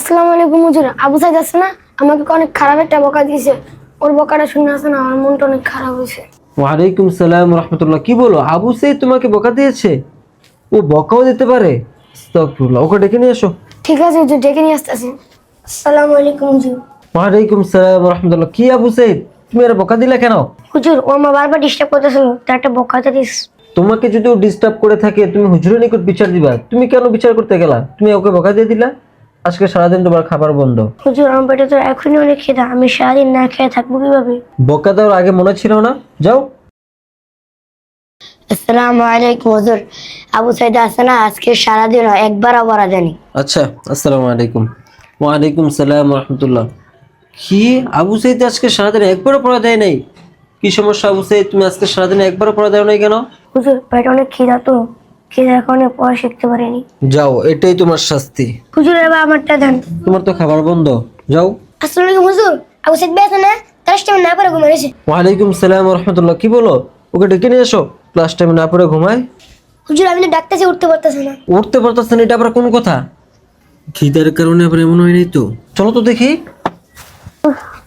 আসসালামু আলাইকুম হুজুর। আবু সাইদ আছে না? আমাকে অনেক খারাপ একটা বকা দিয়েছে? ওর বকাটা শুনে আছে না আমার মনটা অনেক খারাপ হয়েছে। ওয়ালাইকুম সালাম রহমতুল্লাহ। কি বলো? আবু সেই তোমাকে বকা দিয়েছে? ও বকাও দিতে পারে? আস্তাগফিরুল্লাহ। ওকে ডেকে নিয়ে এসো ঠিক আছে হুজুর ডেকে নিয়ে আসতেছি। আসসালামু আলাইকুম হুজুর। ওয়ালাইকুম সালাম রহমতুল্লাহ। কি আবু সাইদ? তুমি আর বকা দিলে কেন? হুজুর ও আমার বারবার ডিস্টার্ব করতেছিল তার একটা বকাতে দিস। তোমাকে যদি ও ডিস্টার্ব করে থাকে তুমি হুজুরের নিকট বিচার দিবা। তুমি কেন বিচার করতে গেলা? তুমি ওকে বকা দিয়ে দিলা? আজকে সারাদিন তোমার খাবার বন্ধ। হুজুর আমার পেটে তো এখনই অনেক খেদা। আমি সারাদিন না খেয়ে থাকব কীভাবে? বকা দেওয়ার আগে মনে ছিল না? যাও। আসসালামু আলাইকুম হুজুর। আবু সাইদ আছে না? আজকে সারাদিন একবার আবার জানি আচ্ছা আসসালামু আলাইকুম। ওয়ালাইকুম সালাম রহমতুল্লাহ। কি? আবু সাইদ আজকে সারাদিন একবারও পড়া দেয় নাই? কি সমস্যা আবু সাইদ? তুমি আজকে সারাদিন একবারও পড়া দেও নাই কেন? হুজুর পেটে অনেক খিদা তো। খিদা এখন পড়া শিখতে পারিনি। যাও এটাই তোমার শাস্তি। হুজুর এবার আমারটা দেন। তোমার তো খাবার বন্ধ। যাও। আসসালামু আলাইকুম হুজুর। আবু সাইদ বেশ না? তার টাইম না পরে ঘুমিয়েছে ওয়ালাইকুম সালাম রহমতুল্লাহ। কি বলো? ওকে ডেকে নিয়ে এসো। ক্লাস টাইমে না পড়ে ঘুমায়? হুজুর আমি তো ডাকতেছি উঠতে পারতেছি না। উঠতে পারতেছে না এটা আবার কোন কথা? খিদার কারণে আবার এমন হয় নাই তো? চলো তো দেখি।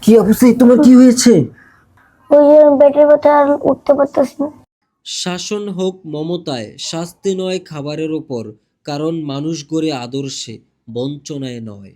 কি অবস্থা? তোমার কি হয়েছে? হুজুর পেটের ব্যথা আর উঠতে পারতেছি না। শাসন হোক মমতায় শাস্তি নয় খাবারের ওপর কারণ মানুষ গড়ে আদর্শে বঞ্চনায় নয়।